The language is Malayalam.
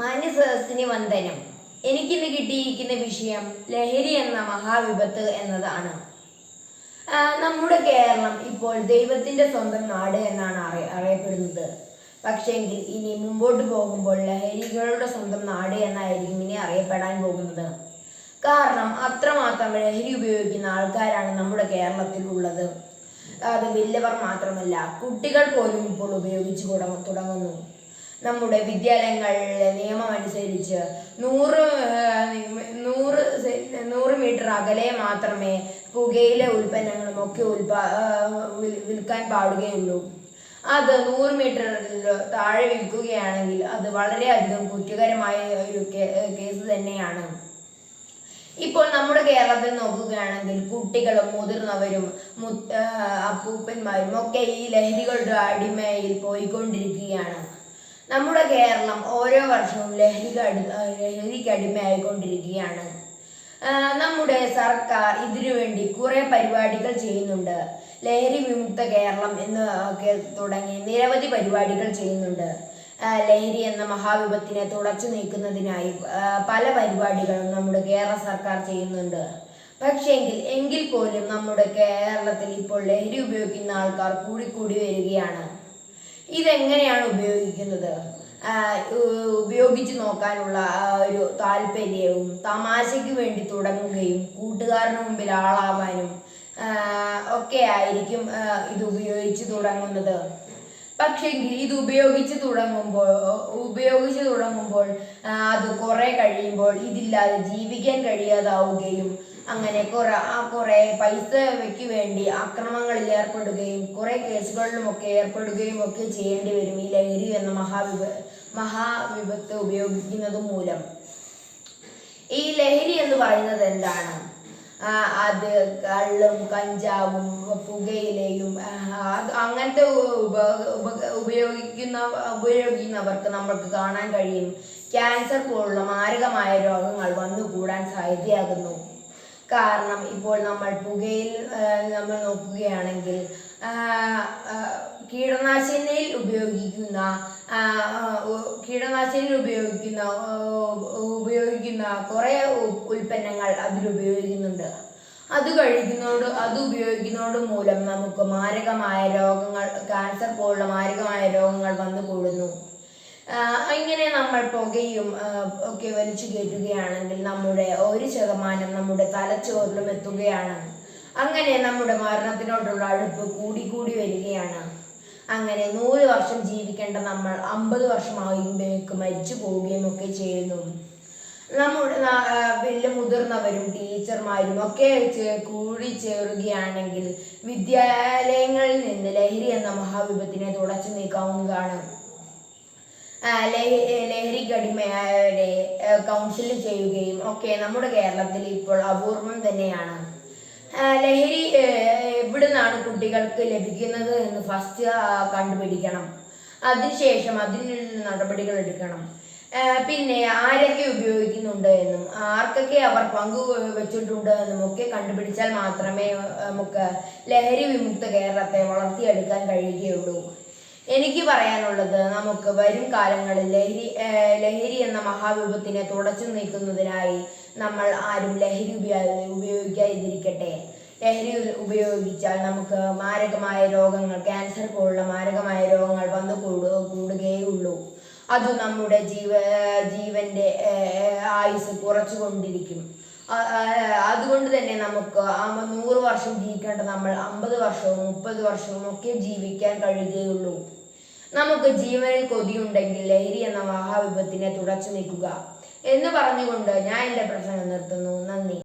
മാന്യസദസ്സിന് വന്ദനം. എനിക്കിന്ന് കിട്ടിയിരിക്കുന്ന വിഷയം ലഹരി എന്ന മഹാവിപത്ത് എന്നതാണ്. നമ്മുടെ കേരളം ഇപ്പോൾ ദൈവത്തിന്റെ സ്വന്തം നാട് എന്നാണ് അറിയ അറിയപ്പെടുന്നത്. പക്ഷേങ്കിൽ ഇനി മുമ്പോട്ട് പോകുമ്പോൾ ലഹരികളുടെ സ്വന്തം നാട് എന്നായിരിക്കും ഇനി അറിയപ്പെടാൻ പോകുന്നത്. കാരണം അത്രമാത്രം ലഹരി ഉപയോഗിക്കുന്ന ആൾക്കാരാണ് നമ്മുടെ കേരളത്തിൽ ഉള്ളത്. അത് വലിയവർ മാത്രമല്ല കുട്ടികൾ പോലും ഇപ്പോൾ ഉപയോഗിച്ചു തുടങ്ങുന്നു. നമ്മുടെ വിദ്യാലയങ്ങളിലെ നിയമം അനുസരിച്ച് നൂറ് നൂറ് നൂറ് മീറ്റർ അകലെ മാത്രമേ പുകയില ഉൽപ്പന്നങ്ങളും ഒക്കെ ഉൽപാ വിൽക്കാൻ പാടുകയുള്ളൂ. അത് നൂറ് മീറ്ററിൽ താഴെ വിൽക്കുകയാണെങ്കിൽ അത് വളരെയധികം കുറ്റകരമായ ഒരു കേസ് തന്നെയാണ്. ഇപ്പോൾ നമ്മുടെ കേരളത്തിൽ നോക്കുകയാണെങ്കിൽ കുട്ടികളും മുതിർന്നവരും അപ്പൂപ്പന്മാരും ഒക്കെ ഈ ലഹരികളുടെ അടിമയിൽ പോയിക്കൊണ്ടിരിക്കുകയാണ്. നമ്മുടെ കേരളം ഓരോ വർഷവും ലഹരിക്ക് അടി ലഹരിക്ക് അടിമയായിക്കൊണ്ടിരിക്കുകയാണ്. നമ്മുടെ സർക്കാർ ഇതിനു വേണ്ടി കുറെ പരിപാടികൾ ചെയ്യുന്നുണ്ട്. ലഹരി വിമുക്ത കേരളം എന്ന് ഒക്കെ തുടങ്ങി നിരവധി പരിപാടികൾ ചെയ്യുന്നുണ്ട്. ലഹരി എന്ന മഹാവിപത്തിനെ തുടച്ചു നീക്കുന്നതിനായി പല പരിപാടികളും നമ്മുടെ കേരള സർക്കാർ ചെയ്യുന്നുണ്ട്. പക്ഷേങ്കിൽ എങ്കിൽ പോലും നമ്മുടെ കേരളത്തിൽ ഇപ്പോൾ ലഹരി ഉപയോഗിക്കുന്ന ആൾക്കാർ കൂടിക്കൂടി വരികയാണ്. ഇതെങ്ങനെയാണ് ഉപയോഗിക്കുന്നത്? ഉപയോഗിച്ച് നോക്കാനുള്ള ഒരു താല്പര്യവും തമാശയ്ക്ക് വേണ്ടി തുടങ്ങുകയും കൂട്ടുകാരന് മുമ്പിൽ ആളാവാനും ഒക്കെ ആയിരിക്കും ഇത് ഉപയോഗിച്ച് തുടങ്ങുന്നത്. പക്ഷേ ഇത് ഉപയോഗിച്ച് തുടങ്ങുമ്പോൾ ഉപയോഗിച്ച് തുടങ്ങുമ്പോൾ അത് കുറെ കഴിയുമ്പോൾ ഇതില്ലാതെ ജീവിക്കാൻ കഴിയാതാവുകയും അങ്ങനെ കുറെ കുറെ പൈസയ്ക്ക് വേണ്ടി അക്രമങ്ങളിൽ ഏർപ്പെടുകയും കുറെ കേസുകളിലുമൊക്കെ ഏർപ്പെടുകയും ഒക്കെ ചെയ്യേണ്ടി വരും ഈ ലഹരി എന്ന മഹാവിപ മഹാവിപത്ത് ഉപയോഗിക്കുന്നത് മൂലം. ഈ ലഹരി എന്ന് പറയുന്നത് എന്താണ്? അത് കള്ളും കഞ്ചാവും പുകയിലയും അങ്ങനത്തെ ഉപ- ഉപയോഗിക്കുന്ന ഉപയോഗിക്കുന്നവർക്ക് നമ്മൾക്ക് കാണാൻ കഴിയും. ക്യാൻസർ പോലുള്ള മാരകമായ രോഗങ്ങൾ വന്നുകൂടാൻ സാധ്യതയാകുന്നു. കാരണം ഇപ്പോൾ നമ്മൾ പുകയിൽ നമ്മൾ നോക്കുകയാണെങ്കിൽ കീടനാശിനിയിൽ ഉപയോഗിക്കുന്ന കീടനാശിനിയിൽ ഉപയോഗിക്കുന്ന ഉപയോഗിക്കുന്ന കുറേ ഉൽപ്പന്നങ്ങൾ അതിൽ ഉപയോഗിക്കുന്നുണ്ട്. അത് കഴിക്കുന്നതോട് അത് ഉപയോഗിക്കുന്നതോട് മൂലം നമുക്ക് മാരകമായ രോഗങ്ങൾ ക്യാൻസർ പോലുള്ള മാരകമായ രോഗങ്ങൾ വന്നു കൂടുന്നു ഇങ്ങനെ നമ്മൾ പുകയും ഒക്കെ വലിച്ചു കയറ്റുകയാണെങ്കിൽ നമ്മുടെ ഒരു ശതമാനം നമ്മുടെ തലച്ചോറിലും എത്തുകയാണ്. അങ്ങനെ നമ്മുടെ മരണത്തിനോടുള്ള അടുപ്പ് കൂടി കൂടി വരികയാണ്. അങ്ങനെ നൂറ് വർഷം ജീവിക്കേണ്ട നമ്മൾ അമ്പത് വർഷമാകുമ്പോഴേക്ക് മരിച്ചു പോവുകയും ഒക്കെ ചെയ്യുന്നു. നമ്മുടെ വലിയ മുതിർന്നവരും ടീച്ചർമാരും ഒക്കെ കൂടി ചേരുകയാണെങ്കിൽ വിദ്യാലയങ്ങളിൽ നിന്ന് ലഹരി എന്ന മഹാവിപത്തിനെ തുടച്ചു നീക്കാവുന്നതാണ്. ആ, കടിമയുടെ കൗൺസിൽ ചെയ്യുകയും ഒക്കെ നമ്മുടെ കേരളത്തിൽ ഇപ്പോൾ അപൂർവം തന്നെയാണ്. ലഹരി എവിടുന്നാണ് കുട്ടികൾക്ക് ലഭിക്കുന്നത് എന്ന് ഫസ്റ്റ് കണ്ടുപിടിക്കണം. അതിനുശേഷം അതിനുള്ള നടപടികൾ എടുക്കണം. പിന്നെ ആരൊക്കെ ഉപയോഗിക്കുന്നുണ്ട് എന്നും ആർക്കൊക്കെ അവർ പങ്കു വെച്ചിട്ടുണ്ട് എന്നും ഒക്കെ കണ്ടുപിടിച്ചാൽ മാത്രമേ നമുക്ക് ലഹരി വിമുക്ത കേരളത്തെ വളർത്തിയെടുക്കാൻ കഴിയുകയുള്ളൂ. എനിക്ക് പറയാനുള്ളത് നമുക്ക് വരും കാലങ്ങളിൽ ലഹരി ലഹരി എന്ന മഹാവിപത്തിനെ തുടച്ചു നീക്കുന്നതിനായി നമ്മൾ ആരും ലഹരി ഉപയോഗ ഉപയോഗിക്കാതിരിക്കട്ടെ. ലഹരി ഉപയോഗിച്ചാൽ നമുക്ക് മാരകമായ രോഗങ്ങൾ ക്യാൻസർ പോലുള്ള മാരകമായ രോഗങ്ങൾ വന്നു കൂടു കൂടുകയുള്ളൂ. അത് നമ്മുടെ ജീവ ജീവന്റെ ആയുസ് കുറച്ചുകൊണ്ടിരിക്കും. അതുകൊണ്ട് തന്നെ നമുക്ക് നൂറ് വർഷം ജീവിക്കേണ്ട നമ്മൾ അമ്പത് വർഷവും മുപ്പത് വർഷവും ഒക്കെ ജീവിക്കാൻ കഴിയുകയുള്ളൂ. നമുക്ക് ജീവനിൽ കൊതിയുണ്ടെങ്കിൽ ലഹരി എന്ന മഹാവിപത്തിനെ തുടച്ചു നീക്കുക എന്ന് പറഞ്ഞുകൊണ്ട് ഞാൻ എന്റെ പ്രസംഗം നിർത്തുന്നു. നന്ദി.